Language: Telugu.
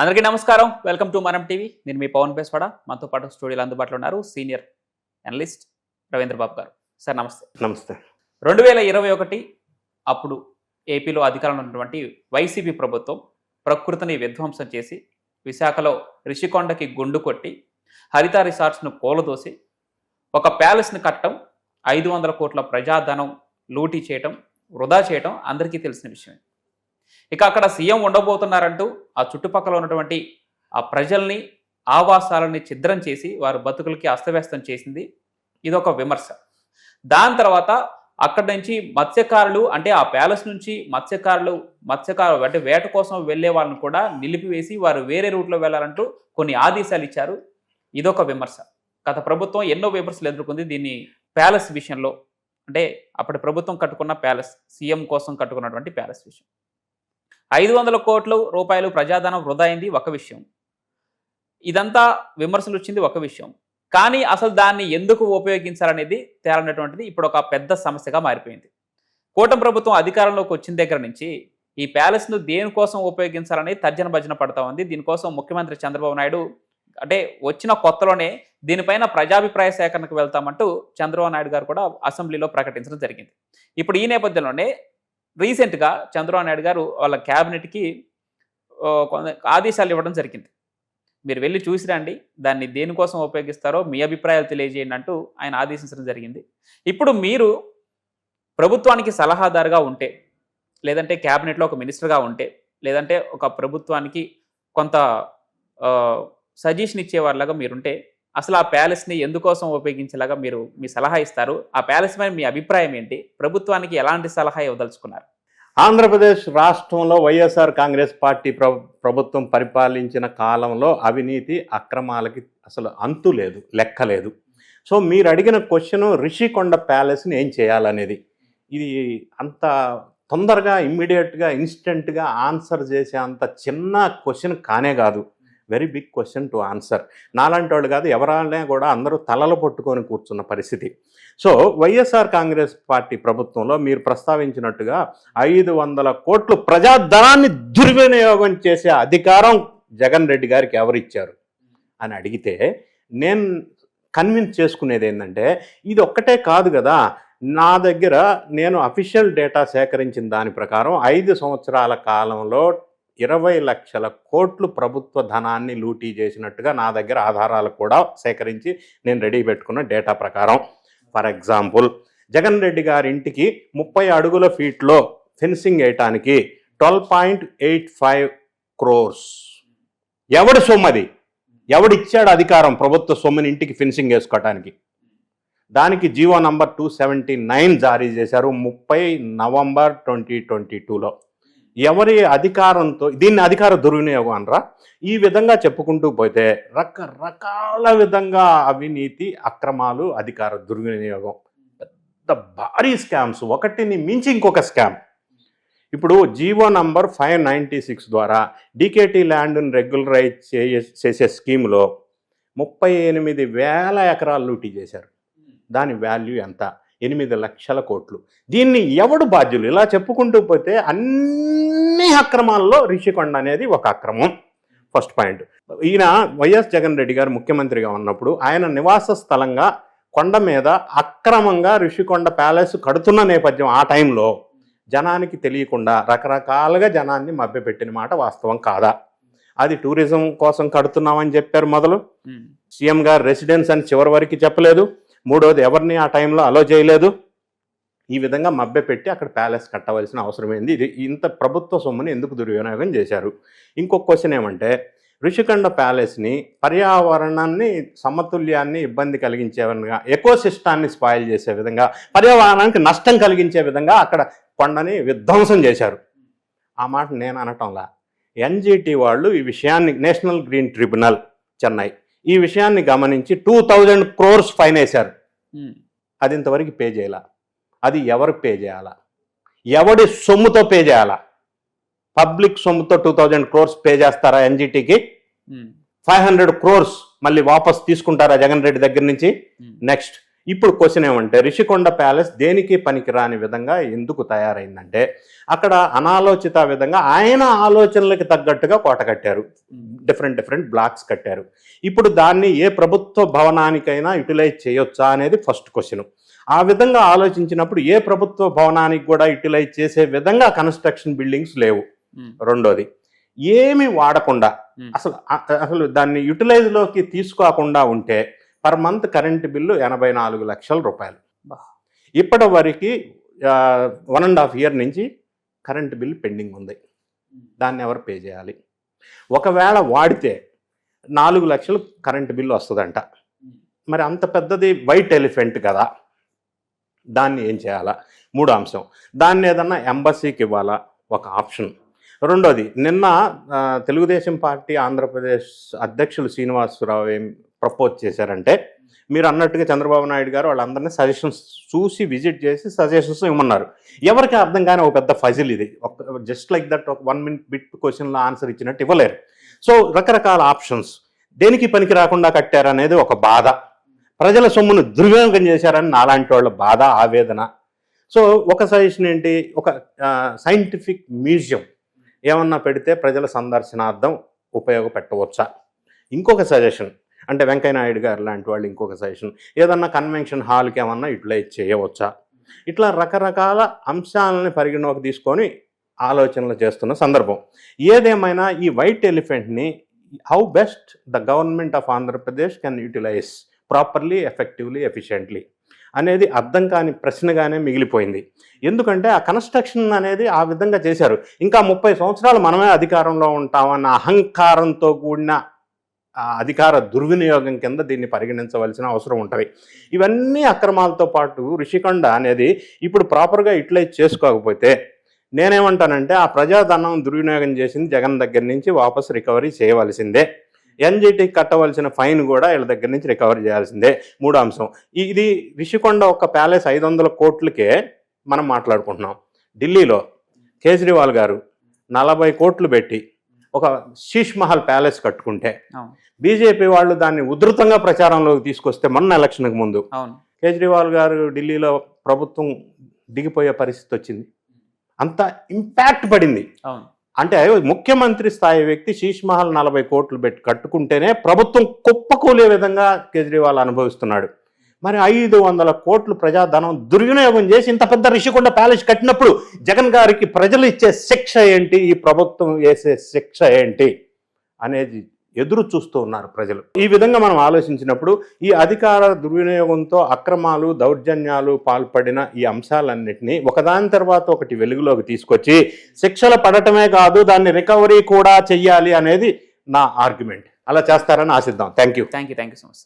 అందరికీ నమస్కారం. వెల్కమ్ టు మనం టీవీ నేను మీ పవన్ పేస్వాడ మనతో పాటు స్టూడియోలో అందుబాటులో ఉన్నారు సీనియర్ అనలిస్ట్ రవీంద్ర బాబు గారు. సార్ నమస్తే. నమస్తే. రెండు వేల ఇరవై ఒకటి అప్పుడు ఏపీలో అధికారంలో ఉన్నటువంటి వైసీపీ ప్రభుత్వం ప్రకృతిని విధ్వంసం చేసి విశాఖలో రిషికొండకి గుండు కొట్టి హరిత రిసార్ట్స్ను కూలదోసి ఒక ప్యాలెస్ని కట్టడం ఐదు వందల కోట్ల ప్రజాధనం లూటీ చేయటం వృధా చేయటం అందరికీ తెలిసిన విషయమే. ఇక అక్కడ సీఎం ఉండబోతున్నారంటూ ఆ చుట్టుపక్కల ఉన్నటువంటి ఆ ప్రజల్ని ఆవాసాలని ఛిద్రం చేసి వారి బతుకులకి అస్తవ్యస్తం చేసింది ఇదొక విమర్శ. దాని తర్వాత అక్కడి నుంచి మత్స్యకారులు అంటే ఆ ప్యాలెస్ నుంచి మత్స్యకారులు మత్స్యకారు అంటే వేట కోసం వెళ్ళే వాళ్ళని కూడా నిలిపివేసి వారు వేరే రూట్లో వెళ్ళాలంటూ కొన్ని ఆదేశాలు ఇచ్చారు. ఇదొక విమర్శ. గత ప్రభుత్వం ఎన్నో విమర్శలు ఎదుర్కొంది దీన్ని ప్యాలెస్ విషయంలో. అంటే అప్పటి ప్రభుత్వం కట్టుకున్న ప్యాలెస్ సీఎం కోసం కట్టుకున్నటువంటి ప్యాలెస్ విషయం. ఐదు వందల కోట్ల రూపాయలు ప్రజాధనం వృధా అయింది ఒక విషయం. ఇదంతా విమర్శలు వచ్చింది ఒక విషయం. కానీ అసలు దాన్ని ఎందుకు ఉపయోగించాలనేది తేలనటువంటిది ఇప్పుడు ఒక పెద్ద సమస్యగా మారిపోయింది. కూటమి ప్రభుత్వం అధికారంలోకి వచ్చిన దగ్గర నుంచి ఈ ప్యాలెస్ను దేనికోసం ఉపయోగించాలని తర్జన భజన పడతా ఉంది. దీనికోసం ముఖ్యమంత్రి చంద్రబాబు నాయుడు అంటే వచ్చిన కొత్తలోనే దీనిపైన ప్రజాభిప్రాయ సేకరణకు వెళ్తామంటూ చంద్రబాబు నాయుడు గారు కూడా అసెంబ్లీలో ప్రకటించడం జరిగింది. ఇప్పుడు ఈ నేపథ్యంలోనే రీసెంట్గా చంద్రబాబు నాయుడు గారు వాళ్ళ క్యాబినెట్కి ఆదేశాలు ఇవ్వడం జరిగింది. మీరు వెళ్ళి చూసి రండి దాన్ని దేనికోసం ఉపయోగిస్తారో మీ అభిప్రాయాలు తెలియజేయండి అంటూ ఆయన ఆదేశించడం జరిగింది. ఇప్పుడు మీరు ప్రభుత్వానికి సలహాదారుగా ఉంటే లేదంటే క్యాబినెట్లో ఒక మినిస్టర్గా ఉంటే లేదంటే ఒక ప్రభుత్వానికి కొంత సజెషన్ ఇచ్చేవారిలాగా మీరుంటే అసలు ఆ ప్యాలెస్ని ఎందుకోసం ఉపయోగించేలాగా మీరు మీ సలహా ఇస్తారు? ఆ ప్యాలెస్ మీద మీ అభిప్రాయం ఏంటి? ప్రభుత్వానికి ఎలాంటి సలహా ఇవ్వదలుచుకున్నారు? ఆంధ్రప్రదేశ్ రాష్ట్రంలో వైఎస్ఆర్ కాంగ్రెస్ పార్టీ ప్ర ప్రభుత్వం పరిపాలించిన కాలంలో అవినీతి అక్రమాలకి అసలు అంతు లేదు లెక్క లేదు. సో మీరు అడిగిన క్వశ్చన్ రిషికొండ ప్యాలెస్ని ఏం చేయాలనేది. ఇది అంత తొందరగా ఇమ్మీడియట్గా ఇన్స్టెంట్గా ఆన్సర్ చేసే అంత చిన్న క్వశ్చన్ కానే కాదు. Very big question to answer. నాలాంటి వాళ్ళు కాదు ఎవరైనా కూడా అందరూ తలలు పట్టుకొని కూర్చున్న పరిస్థితి. సో వైఎస్ఆర్ కాంగ్రెస్ పార్టీ ప్రభుత్వంలో మీరు ప్రస్తావించినట్టుగా ఐదు వందల కోట్లు ప్రజాధనాన్ని దుర్వినియోగం చేసే అధికారం జగన్ రెడ్డి గారికి ఎవరిచ్చారు అని అడిగితే నేను కన్విన్స్ చేసుకునేది ఏంటంటే ఇది ఒక్కటే కాదు కదా నా దగ్గర నేను అఫీషియల్ డేటా సేకరించిన దాని ప్రకారం ఐదు సంవత్సరాల కాలంలో ఇరవై లక్షల కోట్లు ప్రభుత్వ ధనాన్ని లూటీ చేసినట్టుగా నా దగ్గర ఆధారాలు కూడా సేకరించి నేను రెడీ పెట్టుకున్న డేటా ప్రకారం. ఫర్ ఎగ్జాంపుల్ జగన్ రెడ్డి గారి ఇంటికి ముప్పై అడుగుల ఫీట్లో ఫెన్సింగ్ వేయటానికి twelve point eight five crores. ఎవడి సొమ్మది? ఎవడిచ్చాడు అధికారం ప్రభుత్వ సొమ్ముని ఇంటికి ఫెన్సింగ్ వేసుకోవటానికి దానికి GO number two seventy nine జారీ చేశారు ముప్పై నవంబర్ ట్వంటీ ట్వంటీ టూలో. ఎవరి అధికారంతో దీన్ని అధికార దుర్వినియోగం అనరా? ఈ విధంగా చెప్పుకుంటూ పోతే రకరకాల విధంగా అవినీతి అక్రమాలు అధికార దుర్వినియోగం. పెద్ద భారీ స్కామ్స్. ఒకటిని మించి ఇంకొక స్కామ్. ఇప్పుడు GO number five ninety six ద్వారా డీకేటీ ల్యాండ్ను రెగ్యులరైజ్ చేసే స్కీమ్లో ముప్పై ఎనిమిది వేల ఎకరాలు లూటీ చేశారు. దాని వాల్యూ ఎంత? ఎనిమిది లక్షల కోట్లు. దీన్ని ఎవడు బాధ్యులు? ఇలా చెప్పుకుంటూ పోతే అన్ని అక్రమాల్లో రిషికొండ అనేది ఒక అక్రమం. First point. ఈయన వైఎస్ జగన్ రెడ్డి గారు ముఖ్యమంత్రిగా ఉన్నప్పుడు ఆయన నివాస స్థలంగా కొండ మీద అక్రమంగా రిషికొండ ప్యాలెస్ కడుతున్న నేపథ్యం ఆ టైంలో జనానికి తెలియకుండా రకరకాలుగా జనాన్ని మభ్యపెట్టిన మాట వాస్తవం కాదా? అది టూరిజం కోసం కడుతున్నామని చెప్పారు మొదలు. సీఎం గారు రెసిడెన్స్ అని చివరి వరకు చెప్పలేదు. మూడోది ఎవరిని ఆ టైంలో అలో చేయలేదు? ఈ విధంగా మబ్బె పెట్టి అక్కడ ప్యాలెస్ కట్టవలసిన అవసరమైంది ఇది ఇంత ప్రభుత్వ సొమ్ముని ఎందుకు దుర్వినియోగం చేశారు? ఇంకొక క్వశ్చన్ ఏమంటే ఋషికొండ ప్యాలెస్ని పర్యావరణాన్ని సమతుల్యాన్ని ఇబ్బంది కలిగించే విధంగా ఎకో సిస్టాన్ని స్పాయిల్ చేసే విధంగా పర్యావరణానికి నష్టం కలిగించే విధంగా అక్కడ కొండని విధ్వంసం చేశారు. ఆ మాట నేను అనటంలా. ఎన్జిటి వాళ్ళు ఈ విషయాన్ని నేషనల్ గ్రీన్ ట్రిబ్యునల్ చెన్నై. ఈ విషయాన్ని గమనించి టూ థౌజండ్ క్రోర్స్ ఫైన్ వేశారు. అది ఇంతవరకు పే చేయాల. అది ఎవరు పే చేయాలా? ఎవడి సొమ్ముతో పే చేయాలా? పబ్లిక్ సొమ్ముతో టూ థౌజండ్ క్రోర్స్ పే చేస్తారా ఎన్జిటికి ఫైవ్ హండ్రెడ్ క్రోర్స్ మళ్ళీ వాపస్ తీసుకుంటారా జగన్ రెడ్డి దగ్గర నుంచి. నెక్స్ట్ ఇప్పుడు క్వశ్చన్ ఏమంటే రిషికొండ ప్యాలెస్ దేనికి పనికిరాని విధంగా ఎందుకు తయారైందంటే అక్కడ అనాలోచిత విధంగా ఆయన ఆలోచనలకి తగ్గట్టుగా కోట కట్టారు. డిఫరెంట్ డిఫరెంట్ బ్లాక్స్ కట్టారు. ఇప్పుడు దాన్ని ఏ ప్రభుత్వ భవనానికైనా యూటిలైజ్ చేయొచ్చా అనేది ఫస్ట్ క్వశ్చన్ ఆ విధంగా ఆలోచించినప్పుడు ఏ ప్రభుత్వ భవనానికి కూడా యూటిలైజ్ చేసే విధంగా కన్స్ట్రక్షన్ బిల్డింగ్స్ లేవు. ఉమ్, రెండోది ఏమి వాడకుండా ఉమ్, అసలు అసలు దాన్ని యూటిలైజ్లోకి తీసుకోకుండా ఉంటే పర్ మంత్ కరెంట్ బిల్లు ఎనభై నాలుగు లక్షల రూపాయలు. ఇప్పటి వరకు వన్ అండ్ హాఫ్ ఇయర్ నుంచి కరెంట్ బిల్ పెండింగ్ ఉంది. దాన్ని ఎవరు పే చేయాలి? ఒకవేళ వాడితే నాలుగు లక్షలు కరెంట్ బిల్లు వస్తుందంట. మరి అంత పెద్దది వైట్ ఎలిఫెంట్ కదా. దాన్ని ఏం చేయాలా? మూడో అంశం. దాన్ని ఏదన్నా ఎంబసీకి ఇవ్వాలా? ఒక ఆప్షన్. రెండోది నిన్న తెలుగుదేశం పార్టీ ఆంధ్రప్రదేశ్ అధ్యక్షులు శ్రీనివాసరావు ఏం ప్రపోజ్ చేశారంటే మీరు అన్నట్టుగా చంద్రబాబు నాయుడు గారు వాళ్ళందరినీ సజెషన్స్ చూసి విజిట్ చేసి సజెషన్స్ ఇవ్వమన్నారు ఎవరికి అర్థం కానీ ఒక పెద్ద ఫజిల్ ఇది. జస్ట్ లైక్ దట్ ఒక వన్ మినిట్ బిట్ క్వశ్చన్లో ఆన్సర్ ఇచ్చినట్టు ఇవ్వలేరు. సో రకరకాల ఆప్షన్స్. దేనికి పనికి రాకుండా కట్టారనేది ఒక బాధ. ప్రజల సొమ్మును దుర్వినియోగం చేశారని నాలాంటి వాళ్ళ బాధ ఆవేదన. సో ఒక సజెషన్ ఏంటి? ఒక సైంటిఫిక్ మ్యూజియం. ఏమన్నా పెడితే ప్రజల సందర్శనార్థం ఉపయోగపెట్టవచ్చా ఇంకొక సజెషన్. అంటే వెంకయ్యనాయుడు గారు లాంటి వాళ్ళు ఇంకొక సజెషన్ ఏదన్నా కన్వెన్షన్ హాల్కి ఏమన్నా యూటిలైజ్ చేయవచ్చా? ఇట్లా రకరకాల అంశాలని పరిగణలోకి తీసుకొని ఆలోచనలు చేస్తున్న సందర్భం. ఏదేమైనా ఈ white ఎలిఫెంట్ని how best the government of Andhra Pradesh can utilise properly effectively efficiently అనేది అర్థం కాని ప్రశ్నగానే మిగిలిపోయింది. ఎందుకంటే ఆ కన్స్ట్రక్షన్ అనేది ఆ విధంగా చేశారు. ఇంకా ముప్పై సంవత్సరాలు మనమే అధికారంలో ఉంటామన్న అహంకారంతో కూడిన అధికార దుర్వినియోగం కింద దీన్ని పరిగణించవలసిన అవసరం ఉంటుంది. ఇవన్నీ అక్రమాలతో పాటు రిషికొండ అనేది ఇప్పుడు ప్రాపర్గా యూటిలైజ్ చేసుకోకపోతే నేనేమంటానంటే ఆ ప్రజాధనం దుర్వినియోగం చేసింది జగన్ దగ్గర నుంచి వాపస్ రికవరీ చేయవలసిందే. ఎన్జిటి కట్టవలసిన ఫైన్ కూడా వీళ్ళ దగ్గర నుంచి రికవరీ చేయాల్సిందే. మూడో అంశం. ఇది రిషికొండ ఒక ప్యాలెస్ ఐదు వందల కోట్లకే మనం మాట్లాడుకుంటున్నాం. ఢిల్లీలో కేజ్రీవాల్ గారు నలభై కోట్లు పెట్టి ఒక శీష్ మహల్ ప్యాలెస్ కట్టుకుంటే బీజేపీ వాళ్ళు దాన్ని ఉధృతంగా ప్రచారంలోకి తీసుకొస్తే మొన్న ఎలక్షన్కి ముందు కేజ్రీవాల్ గారు ఢిల్లీలో ప్రభుత్వం దిగిపోయే పరిస్థితి వచ్చింది. అంత ఇంపాక్ట్ పడింది. అంటే ముఖ్యమంత్రి స్థాయి వ్యక్తి శీష్ మహల్ నలభై కోట్లు పెట్టి కట్టుకుంటేనే ప్రభుత్వం కుప్పకూలే విధంగా కేజ్రీవాల్ అనుభవిస్తున్నాడు. మరి ఐదు వందల కోట్లు ప్రజాధనం దుర్వినియోగం చేసి ఇంత పెద్ద రిషికొండ ప్యాలెస్ కట్టినప్పుడు జగన్ గారికి ప్రజలు ఇచ్చే శిక్ష ఏంటి? ఈ ప్రభుత్వం వేసే శిక్ష ఏంటి? అనేది ఎదురు చూస్తూ ఉన్నారు ప్రజలు. ఈ విధంగా మనం ఆలోచించినప్పుడు ఈ అధికార దుర్వినియోగంతో అక్రమాలు దౌర్జన్యాలు పాల్పడిన ఈ అంశాలన్నింటినీ ఒకదాని తర్వాత ఒకటి వెలుగులోకి తీసుకొచ్చి శిక్షలు పడటమే కాదు దాన్ని రికవరీ కూడా చెయ్యాలి అనేది నా ఆర్గ్యుమెంట్. అలా చేస్తారని ఆశిద్దాం. Thank you thank you thank you so much.